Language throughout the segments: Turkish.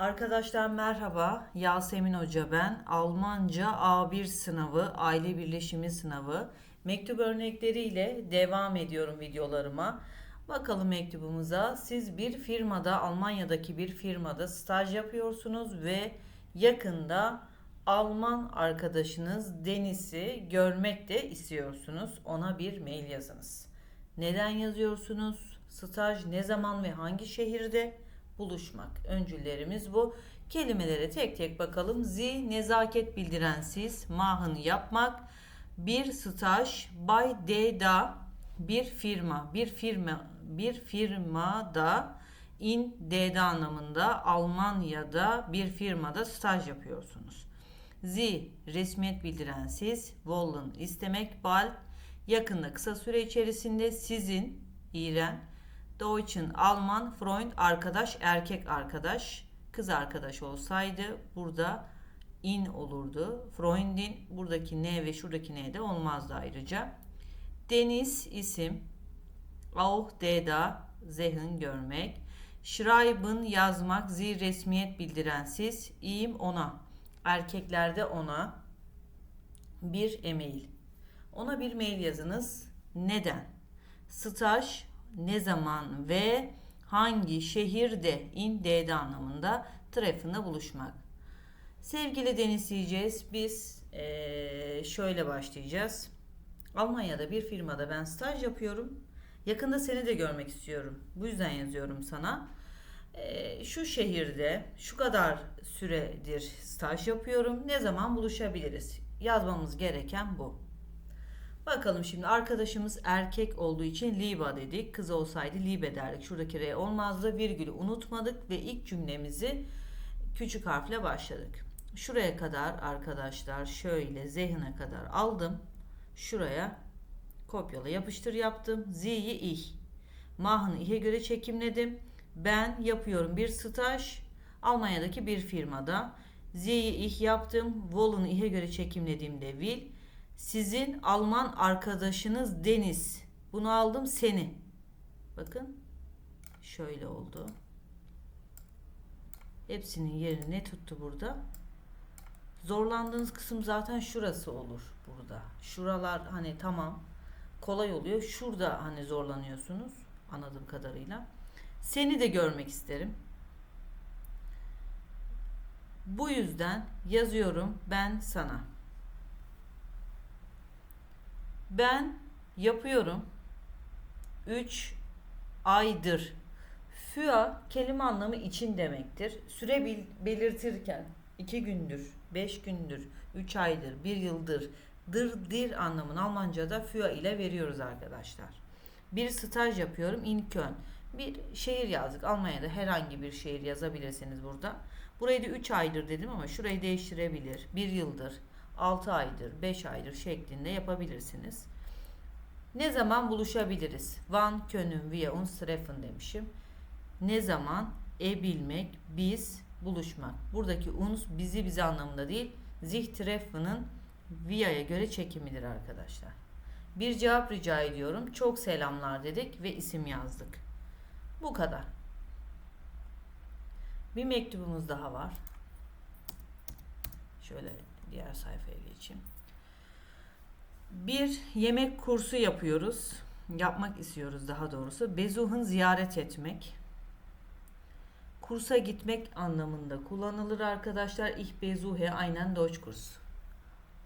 Arkadaşlar merhaba. Yasemin Hoca ben. Almanca A1 sınavı, aile birleşimi sınavı mektup örnekleriyle devam ediyorum videolarıma. Bakalım mektubumuza. Siz bir firmada, Almanya'daki bir firmada staj yapıyorsunuz ve yakında Alman arkadaşınız Deniz'i görmek de istiyorsunuz. Ona bir mail yazınız. Neden yazıyorsunuz? Staj ne zaman ve hangi şehirde? Buluşmak. Öncüllerimiz bu. Kelimelere tek tek bakalım. Zi nezaket bildiren siz, mahın yapmak, bir staj, bay deda, bir firma, bir firma, bir firmada in deda anlamında Almanya'da bir firmada staj yapıyorsunuz. Zi resmiyet bildiren siz, wollen istemek, bal yakında kısa süre içerisinde sizin İren Deutschen Alman Freund arkadaş erkek arkadaş kız arkadaş olsaydı burada in olurdu. Freundin buradaki ne ve şuradaki ne de olmazdı ayrıca. Deniz isim. Auch deda zehn görmek. Schreiben yazmak zir resmiyet bildiren siz. İyim ona. Erkeklerde ona bir e-mail. Ona bir mail yazınız. Neden? Staj ne zaman ve hangi şehirde in D'de anlamında trafında buluşmak. Sevgili Deniz. Biz ee, şöyle başlayacağız. Almanya'da bir firmada ben staj yapıyorum. Yakında seni de görmek istiyorum. Bu yüzden yazıyorum sana. E, şu şehirde şu kadar süredir staj yapıyorum. Ne zaman buluşabiliriz? Yazmamız gereken bu. Bakalım şimdi arkadaşımız erkek olduğu için Liba dedik. Kız olsaydı Libe derdik. Şuradaki R olmazdı. Virgülü unutmadık ve ilk cümlemizi küçük harfle başladık. Şuraya kadar arkadaşlar şöyle zehne kadar aldım. Şuraya kopyala yapıştır yaptım. Z'yi ih. Mahını ihe göre çekimledim. Ben yapıyorum bir staj Almanya'daki bir firmada. Z'yi ih yaptım. Wollen'ı ihe göre çekimlediğimde will. Sizin Alman arkadaşınız Deniz. Bunu aldım seni. Bakın. Şöyle oldu. Hepsinin yerini ne tuttu burada? Zorlandığınız kısım zaten şurası olur burada. Şuralar hani tamam kolay oluyor. Şurada hani zorlanıyorsunuz anladığım kadarıyla. Seni de görmek isterim. Bu yüzden yazıyorum ben sana. Ben yapıyorum. 3 aydır. Füa kelime anlamı için demektir. Süre belirtirken 2 gündür, 5 gündür, 3 aydır, 1 yıldır, dır dir anlamını Almanca'da füa ile veriyoruz arkadaşlar. Bir staj yapıyorum in. Bir şehir yazdık. Almanya'da herhangi bir şehir yazabilirsiniz burada. Burayı da 3 aydır dedim ama şurayı değiştirebilir. 1 yıldır, 6 aydır, 5 aydır şeklinde yapabilirsiniz. Ne zaman buluşabiliriz? Wann können wir uns treffen demişim. Ne zaman? E bilmek, biz, buluşmak. Buradaki uns bizi bizi anlamında değil, sich treffen'ın via'ya göre çekimidir arkadaşlar. Bir cevap rica ediyorum. Çok selamlar dedik ve isim yazdık. Bu kadar. Bir mektubumuz daha var. Şöyle diğer sayfaya geçeyim. Bir yemek kursu yapıyoruz. Yapmak istiyoruz daha doğrusu. Bezuh'un ziyaret etmek. Kursa gitmek anlamında kullanılır arkadaşlar. Ich besuche einen Deutschkurs.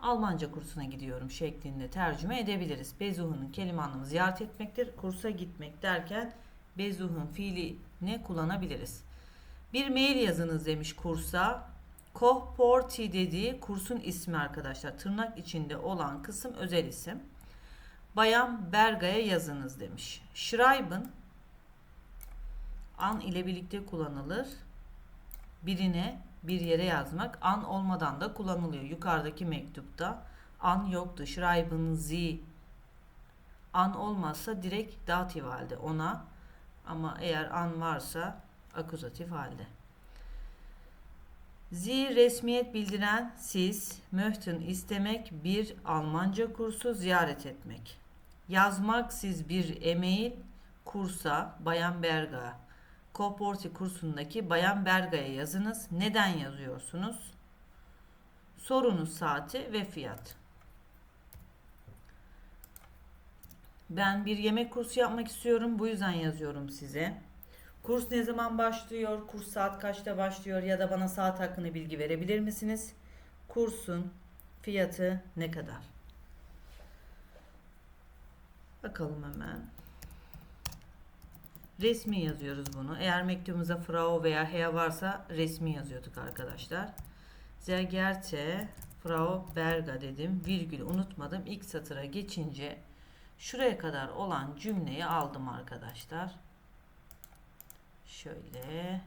Almanca kursuna gidiyorum şeklinde tercüme edebiliriz. Bezuh'un kelime anlamı ziyaret etmektir. Kursa gitmek derken bezuh'un fiili ne kullanabiliriz. Bir mail yazınız demiş kursa. Kohporti dediği kursun ismi arkadaşlar. Tırnak içinde olan kısım özel isim. Bayan Berga'ya yazınız demiş. Schreiben an ile birlikte kullanılır. Birine bir yere yazmak an olmadan da kullanılıyor. Yukarıdaki mektupta an yoktu. Schreiben Sie an olmazsa direkt datif halde ona ama eğer an varsa akuzatif halde. Sie resmiyet bildiren siz, möchten istemek bir Almanca kursu ziyaret etmek. Yazmak siz bir e-mail kursa Bayan Berga Koporti kursundaki Bayan Berga'ya yazınız. Neden yazıyorsunuz? Sorunuz saati ve fiyat. Ben bir yemek kursu yapmak istiyorum. Bu yüzden yazıyorum size. Kurs ne zaman başlıyor? Kurs saat kaçta başlıyor? Ya da bana saat hakkında bilgi verebilir misiniz? Kursun fiyatı ne kadar? Bakalım hemen. Resmi yazıyoruz bunu. Eğer mektubumuza Frau veya Herr varsa resmi yazıyorduk arkadaşlar. Sehr geehrte Frau Berga dedim. Virgül unutmadım. İlk satıra geçince şuraya kadar olan cümleyi aldım arkadaşlar. Şöyle.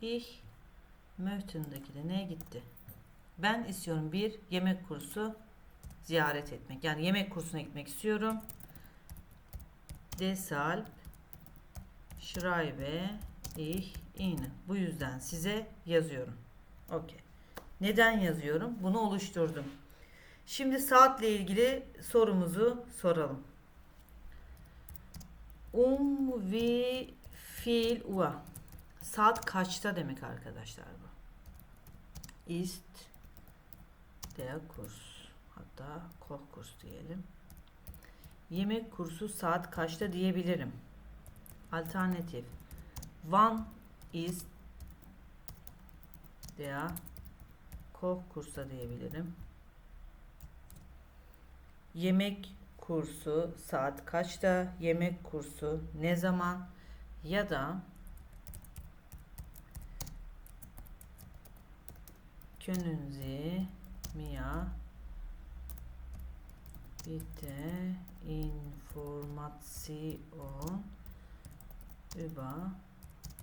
Ich möchten'daki de ne gitti? Ben istiyorum bir yemek kursu ziyaret etmek. Yani yemek kursuna gitmek istiyorum. Deshalb schreibe ich Ihnen. Bu yüzden size yazıyorum. Okey. Neden yazıyorum? Bunu oluşturdum. Şimdi saatle ilgili sorumuzu soralım. Um wie viel Uhr? Saat kaçta demek arkadaşlar bu? Ist der Kurs. Hatta Kochkurs diyelim. Yemek kursu saat kaçta diyebilirim. Alternatif. Wann ist der Kochkursa diyebilirim. Yemek kursu saat kaçta? Yemek kursu ne zaman? Ya da Können Sie mir bitte Information über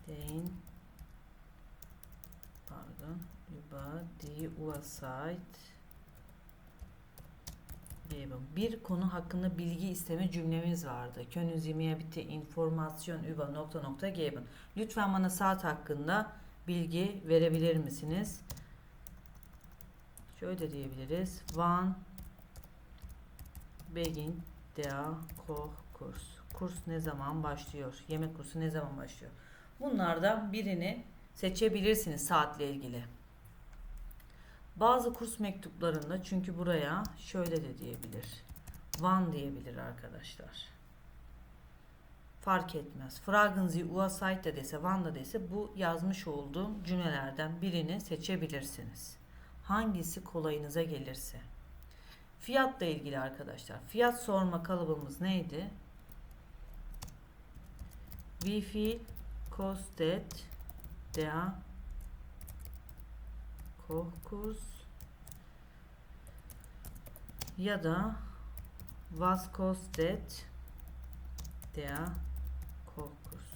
den pardon über die Uhrzeit. Bir konu hakkında bilgi isteme cümlemiz vardı. Können Sie mir bitte Information über nokta nokta geben. Lütfen bana saat hakkında bilgi verebilir misiniz? Şöyle diyebiliriz. Wann begin der Kochkurs. Kurs ne zaman başlıyor? Yemek kursu ne zaman başlıyor? Bunlardan birini seçebilirsiniz saatle ilgili. Bazı kurs mektuplarında çünkü buraya şöyle de diyebilir. Van diyebilir arkadaşlar. Fark etmez. Fragen Sie Uhrzeit de dese, Van da dese bu yazmış olduğum cümlelerden birini seçebilirsiniz. Hangisi kolayınıza gelirse. Fiyatla ilgili arkadaşlar. Fiyat sorma kalıbımız neydi? Wie viel kostet der Kochkurs ya da was kostet der Kochkurs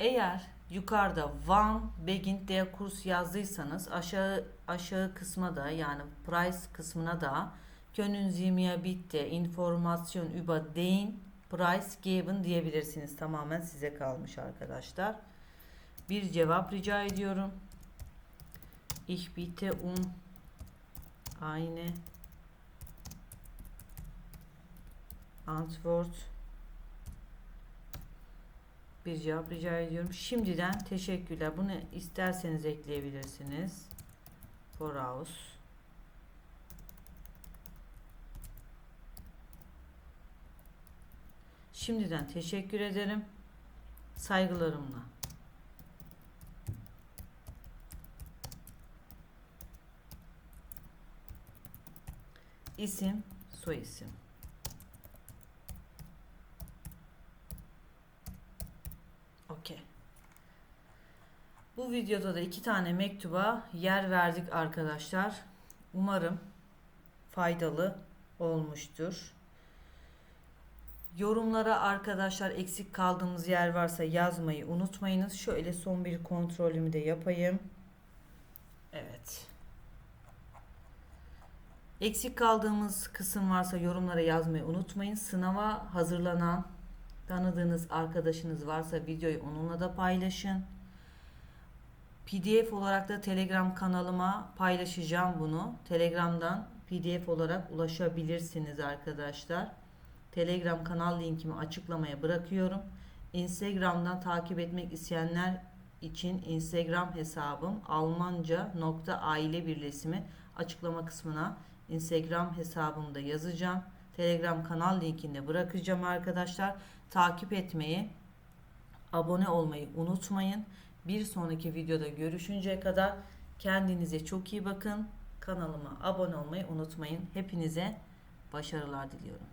eğer yukarıda Van Begin der Kurs yazdıysanız aşağı aşağı kısma da yani price kısmına da Können Sie mir bitte Information über den Price geben diyebilirsiniz. Tamamen size kalmış arkadaşlar. Bir cevap rica ediyorum. Ich bitte um eine Antwort. Bir cevap rica ediyorum. Şimdiden teşekkürler. Bunu isterseniz ekleyebilirsiniz. Voraus. Şimdiden teşekkür ederim. Saygılarımla. İsim, soyisim. Okey. Bu videoda da iki tane mektuba yer verdik arkadaşlar. Umarım faydalı olmuştur. Yorumlara arkadaşlar eksik kaldığımız yer varsa yazmayı unutmayınız. Şöyle son bir kontrolümü de yapayım. Evet. Eksik kaldığımız kısım varsa yorumlara yazmayı unutmayın. Sınava hazırlanan tanıdığınız arkadaşınız varsa videoyu onunla da paylaşın. PDF olarak da Telegram kanalıma paylaşacağım bunu. Telegram'dan PDF olarak ulaşabilirsiniz arkadaşlar. Telegram kanal linkimi açıklamaya bırakıyorum. Instagram'dan takip etmek isteyenler için Instagram hesabım almanca nokta aile birleşimi açıklama kısmına Instagram hesabımda yazacağım. Telegram kanal linkini bırakacağım arkadaşlar. Takip etmeyi, abone olmayı unutmayın. Bir sonraki videoda görüşünceye kadar kendinize çok iyi bakın. Kanalıma abone olmayı unutmayın. Hepinize başarılar diliyorum.